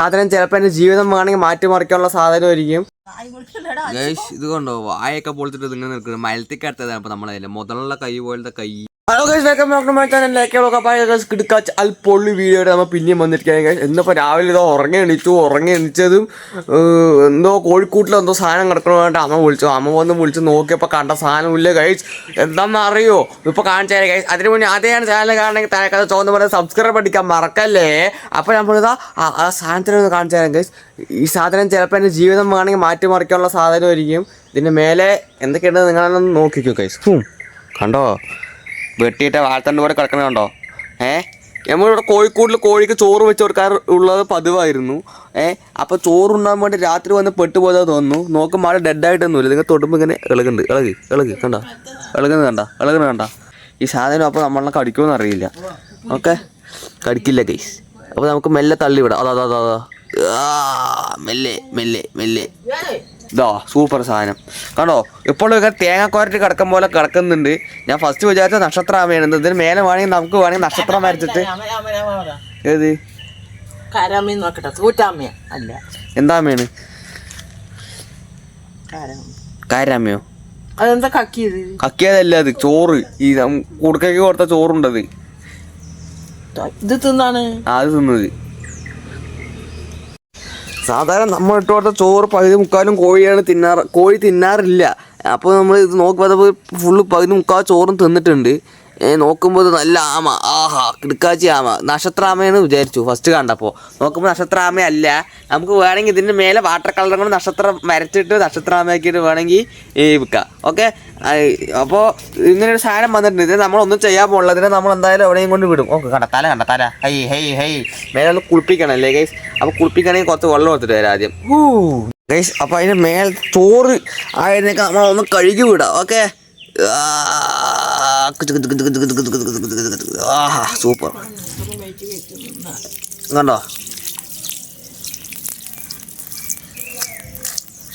സാധനം ചിലപ്പോൾ എന്റെ ജീവിതം വേണമെങ്കിൽ മാറ്റിമറിക്കാനുള്ള സാധനമായിരിക്കും. ഇത് കൊണ്ടോ? വായൊക്കെ പൊളിച്ചിട്ട് ഇങ്ങനെ നിൽക്കുന്നത് മലത്തിക്കടുത്തതാണ് നമ്മളതിന്റെ മുതലുള്ള കൈ പോലത്തെ കൈ. Hello guys welcome back to my channel guys കിടക്കാച്ച് അൽപ്പൊള്ളി വീഡിയോയുടെ നമ്മൾ പിന്നെയും വന്നിരിക്കുകയാണ് ഗൈസ് എന്നിപ്പോൾ രാവിലെ ഇതോ ഉറങ്ങി എണീച്ചു ഉറങ്ങി എണീച്ചതും എന്തോ കോഴിക്കൂട്ടിൽ എന്തോ സാധനം കിടക്കണമായിട്ട് അമ്മ വിളിച്ചു. അമ്മ വന്ന് വിളിച്ച് നോക്കിയപ്പോൾ കണ്ട സാധനമില്ല ഗൈസ് എന്താണെന്ന് അറിയോ? ഇപ്പോൾ കാണിച്ചാൽ ഗൈസ് അതിന് മുന്നേ അതേയാണ് ചാനൽ കാണണമെങ്കിൽ താഴെ ചോദിച്ചു പറഞ്ഞാൽ സബ്സ്ക്രൈബ് അടിക്കാൻ മറക്കല്ലേ? അപ്പോൾ നമ്മളിതാ ആ- ആ സാധനത്തിനൊന്ന് കാണിച്ചാലും ഗൈസ് ഈ സാധനം ചിലപ്പോൾ എന്റെ ജീവിതം വേണമെങ്കിൽ മാറ്റിമറിക്കാനുള്ള സാധനമായിരിക്കും ഇതിന്റെ മേലെ എന്തൊക്കെയുണ്ടെന്ന് നിങ്ങളൊന്ന് നോക്കിക്കോ ഗൈസ് കണ്ടോ? വെട്ടിയിട്ട വാഴത്തണ്ട് പോലെ കിടക്കണുണ്ടോ ഏ? നമ്മളിവിടെ കോഴിക്കോടിൽ കോഴിക്ക് ചോറ് വെച്ച് കൊടുക്കാർ ഉള്ളത് പതിവായിരുന്നു. ഏ? അപ്പോൾ ചോറുണ്ടാകാൻ വേണ്ടി രാത്രി വന്ന് പെട്ടുപോയതാ തോന്നുന്നു. നോക്കുമ്പോൾ ആൾ ഡെഡായിട്ടൊന്നുമില്ല നിങ്ങൾ തൊടുമ്പോൾ ഇങ്ങനെ ഇളകുണ്ട് ഇളകി ഇളകി കണ്ട? ഇളകുന്നത് കണ്ട? ഇളകുന്നത് കണ്ട? ഈ സാധനം അപ്പോൾ നമ്മളെ കടിക്കുമെന്ന് അറിയില്ല. ഓക്കെ? കടിക്കില്ല കേസ് അപ്പോൾ നമുക്ക് മെല്ലെ തള്ളി വിടാം അതാ അതാ അതാ. മെല്ലെ മെല്ലെ മെല്ലെ. ഇതാ സൂപ്പർ സാധനം. കണ്ടോ? ഇപ്പോൾ തേങ്ങ തേങ്ങാക്കോരറ്റ് കിടക്കും പോലെ കിടക്കുന്നുണ്ട്. ഞാൻ ഫസ്റ്റ് വിചാരിച്ച നക്ഷത്രമാമയാണ് ഇതിന് മേലെ വേണമെങ്കിൽ നമുക്ക് വേണമെങ്കിൽ നക്ഷത്രം വരച്ചിട്ട്. ഏത്? കാരാമീൻ നോക്കട്ടെ. അല്ല. എന്താ അമ്മയാണ് കാരാമീൻ. കാരാമ്മയോ അതെന്താ കക്കിയത്? കക്കിയതല്ല അത് ചോറ്. ഈ കുടുക്കയ്ക്ക് കൊടുത്ത ചോറുണ്ടത്. ഇത് തിന്നാണ്. ആ, അത് തിന്നത്. സാധാരണ നമ്മൾ ഇട്ട് കൊടുത്ത ചോറ് പകുതി മുക്കാലും കോഴിയാണ് തിന്നാറ് കോഴി തിന്നാറില്ല. അപ്പോൾ നമ്മൾ ഇത് നോക്കുമ്പോൾ ഫുള്ള് പകുതി മുക്കാൽ ചോറും തിന്നിട്ടുണ്ട്. നോക്കുമ്പോൾ നല്ല ആമ. ആഹാ കിടക്കാച്ചി ആമ. നക്ഷത്രാമയെന്ന് വിചാരിച്ചു ഫസ്റ്റ് കണ്ടപ്പോൾ നോക്കുമ്പോൾ നക്ഷത്രാമയല്ല. നമുക്ക് വേണമെങ്കിൽ ഇതിന്റെ മേലെ വാട്ടർ കളർ കൊണ്ട് നക്ഷത്രം വരച്ചിട്ട് നക്ഷത്രാമയാക്കിയിട്ട് വേണമെങ്കിൽ ഈ വിൽക്കാം. ഓക്കെ അപ്പോൾ ഇങ്ങനെ ഒരു സാധനം വന്നിട്ടുണ്ട്. ഇത് നമ്മളൊന്നും ചെയ്യാൻ പോകുന്നില്ല ഇതിനെ നമ്മൾ എന്തായാലും എവിടെയും കൊണ്ട് വിടും. ഓക്കെ കണ്ട തല ഹൈ ഹൈ ഹൈ. മേലെ ഒന്ന് കുളിപ്പിക്കണം അല്ലേ ഗൈസ് അപ്പോൾ കുളിപ്പിക്കണമെങ്കിൽ കുറച്ച് വെള്ളം എടുത്തിട്ട് വരാം ആദ്യം. ഗൈസ് അപ്പോൾ അതിന് മേൽ ചോറ് ആയതിനൊക്കെ നമ്മളൊന്ന് കഴുകി വിടാം. Okay super. കണ്ടോ?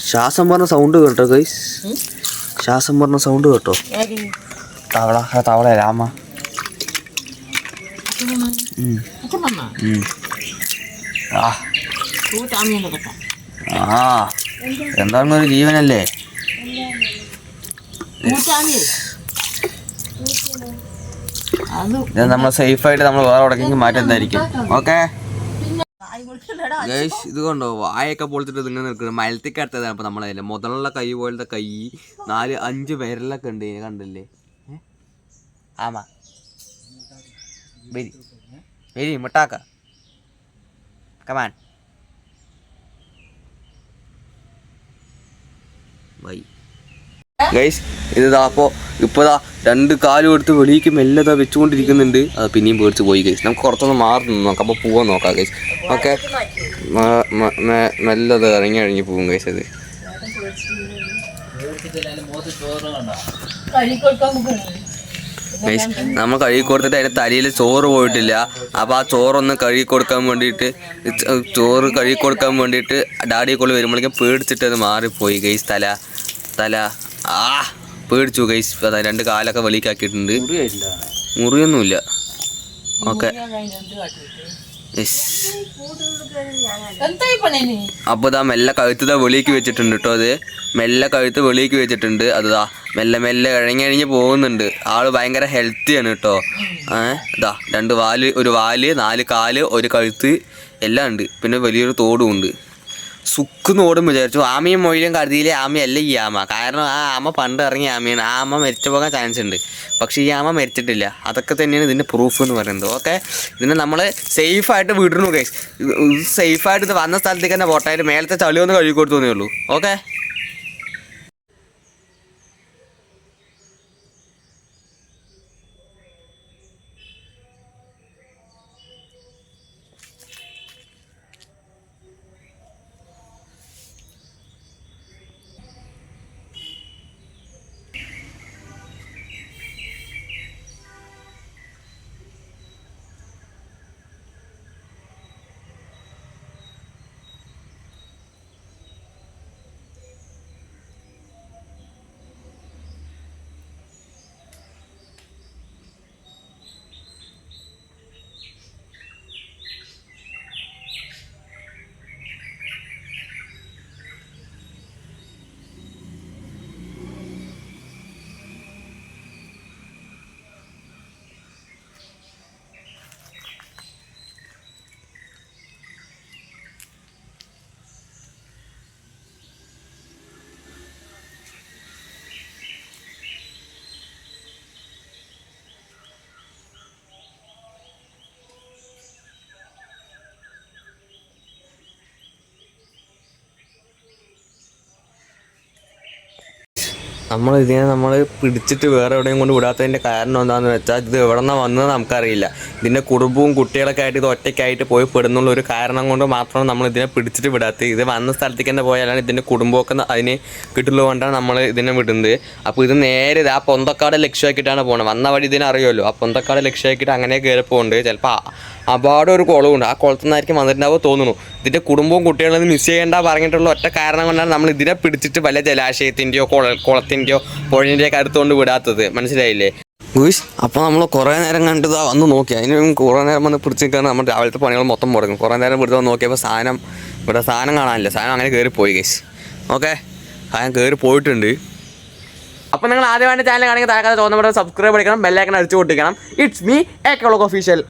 ശ്വാസം പറഞ്ഞ സൗണ്ട് കേട്ടോ ഗൈസ് ശ്വാസം പറഞ്ഞ സൗണ്ട് കേട്ടോ. തവള തവള രാമ. ആ. ആ. ഒരു ജീവനല്ലേ? ഇത് നമ്മൾ സേഫായിട്ട് നമ്മൾ വേറെ എവിടേക്കെങ്കിലും മാറ്റുന്നതായിരിക്കും ഓക്കെ ഗൈസ് ഇത് കണ്ടോ? വായൊക്കെ പൊളിച്ചിട്ട് ഇങ്ങനെ നിൽക്കുന്നത് മലത്തേക്ക് അടുത്തതാണ് അപ്പൊ നമ്മളെ മുതലുള്ള കൈ പോലത്തെ കൈ നാല് അഞ്ച് വിരലൊക്കെ ഉണ്ട് കണ്ടില്ലേ? ആമാ. വരി. വരി മുട്ടാക്ക. കമാൻ ബൈ ഗൈസ് ഇതാ അപ്പോൾ ഇപ്പോഴാ രണ്ട് കാലും എടുത്ത് വെളിയിലേക്ക് മെല്ലെ ദാ വെച്ചുകൊണ്ടിരിക്കുന്നുണ്ട്. അത് പിന്നെയും പേടിച്ച് പോയി ഗൈസ് നമുക്ക് കുറച്ചൊന്ന് മാറി നോക്കാം. അപ്പോൾ പോവാൻ നോക്കാം ഗൈസ് ഓക്കെ. മെല്ലത് ഇറങ്ങി ഇറങ്ങി പോകും ഗൈസ് അത്. ഗൈസ് നമ്മൾ കഴുകി കൊടുത്തിട്ട് അതിന്റെ തലയിൽ ചോറ് പോയിട്ടില്ല. അപ്പോൾ ആ ചോറൊന്ന് കഴുകി കൊടുക്കാൻ വേണ്ടിയിട്ട് ചോറ് കഴുകി കൊടുക്കാൻ വേണ്ടിയിട്ട് ഡാഡി കൊള്ളി വരുമ്പോഴേക്കും പേടിച്ചിട്ട് അത് മാറിപ്പോയി ഗൈസ് തല തല. ആ പേടിച്ചു ഗൈസ് അതാ രണ്ട് കാലൊക്കെ വെളിക്കാക്കിയിട്ടുണ്ട് മുറിയൊന്നുമില്ല. ഓക്കെ. അപ്പൊ അപ്പോൾ ഇതാ മെല്ലെ കഴുത്ത് ഇതാ വെളിക്ക് വെച്ചിട്ടുണ്ട് കേട്ടോ അത്. മെല്ലെ കഴുത്ത് വെളിക്ക് വെച്ചിട്ടുണ്ട്. അതാ മെല്ലെ മെല്ലെ ഇഴഞ്ഞഴിഞ്ഞ് പോകുന്നുണ്ട്. ആൾ ഭയങ്കര ഹെൽത്തിയാണ് കേട്ടോ. ഏഹ് ഇതാ രണ്ട് വാൽ ഒരു വാൽ നാല് കാൽ ഒരു കഴുത്ത് എല്ലാം ഉണ്ട്. പിന്നെ വലിയൊരു തോടും ഉണ്ട്. സുക്ക് നോടും വിചാരിച്ചു. ആമയും മൊയിലും കരുതിയില്ലേ ആമയല്ല ഈ ആമ? കാരണം ആ ആമ പണ്ട് ഇറങ്ങിയ ആമയാണ്. ആ ആമ മരിച്ചു പോകാൻ ചാൻസ് ഉണ്ട്. പക്ഷേ ഈ ആമ മരിച്ചിട്ടില്ല. അതൊക്കെ തന്നെയാണ് ഇതിന്റെ പ്രൂഫ് എന്ന് പറയുന്നത്. ഓക്കെ? ഇതിനെ നമ്മൾ സേഫായിട്ട് വിടണു കേസ് സേഫായിട്ട് ഇത് വന്ന സ്ഥലത്തേക്ക് തന്നെ പോട്ടായിട്ട് മേലത്തെ ചളി ഒന്ന് കഴുകി കൊടുത്തു ഉള്ളൂ. ഓക്കെ? നമ്മൾ ഇതിനെ നമ്മൾ പിടിച്ചിട്ട് വേറെ എവിടെയും കൊണ്ട് വിടാത്തതിന്റെ കാരണം എന്താണെന്ന് വെച്ചാൽ ഇത് എവിടെ നിന്നാണ് വന്നത് നമുക്കറിയില്ല. ഇതിന്റെ കുടുംബവും കുട്ടികളൊക്കെ ആയിട്ട് ഇത് ഒറ്റയ്ക്കായിട്ട് പോയി പെടുന്നുള്ള ഒരു കാരണം കൊണ്ട് മാത്രമാണ് നമ്മൾ ഇതിനെ പിടിച്ചിട്ട് വിടാത്തത്. ഇത് വന്ന സ്ഥലത്തേക്ക് തന്നെ പോയാലാണ് ഇതിന്റെ കുടുംബമൊക്കെ അതിന് കിട്ടുള്ളത് കൊണ്ടാണ് നമ്മൾ ഇതിനെ വിടുന്നത്. അപ്പോൾ ഇത് നേരെ ആ പൊന്തക്കാട് ലക്ഷ്യമാക്കിയിട്ടാണ് പോകുന്നത് വന്ന വഴി ഇതിനെ അറിയുമല്ലോ. ആ പൊന്തക്കാട് ലക്ഷ്യമാക്കിയിട്ട് അങ്ങനെ കയറി പോകുന്നുണ്ട് ചിലപ്പോൾ അപാടെ ഒരു കുളമുണ്ട് ആ കുളത്തിൽ നിന്നായിരിക്കും വന്നിട്ടുണ്ടാവുക തോന്നുന്നു. ഇതിന്റെ കുടുംബവും കുട്ടികളും മിസ് ചെയ്യേണ്ട പറഞ്ഞിട്ടുള്ള ഒറ്റ കാരണം കൊണ്ടാണ് നമ്മൾ ഇതിനെ പിടിച്ചിട്ട് വല്ല ജലാശയത്തിന്റെയോ കുള കുളത്തിന്റെയോ പുഴന്റെയോ ഒക്കെ അടുത്തുകൊണ്ട് വിടാത്തത്. മനസ്സിലായില്ലേ? ഗുഷ് അപ്പോൾ നമ്മൾ കുറേ നേരം കണ്ടത് വന്ന് നോക്കി. അതിന് കുറേ നേരം വന്ന് പിടിച്ച് നിൽക്കാൻ നമ്മൾ രാവിലത്തെ പണികൾ മൊത്തം മുടങ്ങും. കുറേ നേരം പിടിച്ച് വന്ന് നോക്കിയപ്പോൾ സാധനം ഇവിടെ സാധനം കാണാനില്ല. സാധനം അങ്ങനെ കയറി പോയി ഗൈസ് ഓക്കെ? സാധനം കയറി പോയിട്ടുണ്ട്. അപ്പോൾ നിങ്ങൾ ആദ്യമായിട്ട് ചാനൽ കാണെങ്കിൽ താഴെ തോന്നുമ്പോൾ സബ്സ്ക്രൈബ് അടിക്കണം ബെല്ലൈക്കൺ അടിച്ചു പൊട്ടിക്കണം. It's me ഏക്കോളൊക്കെ official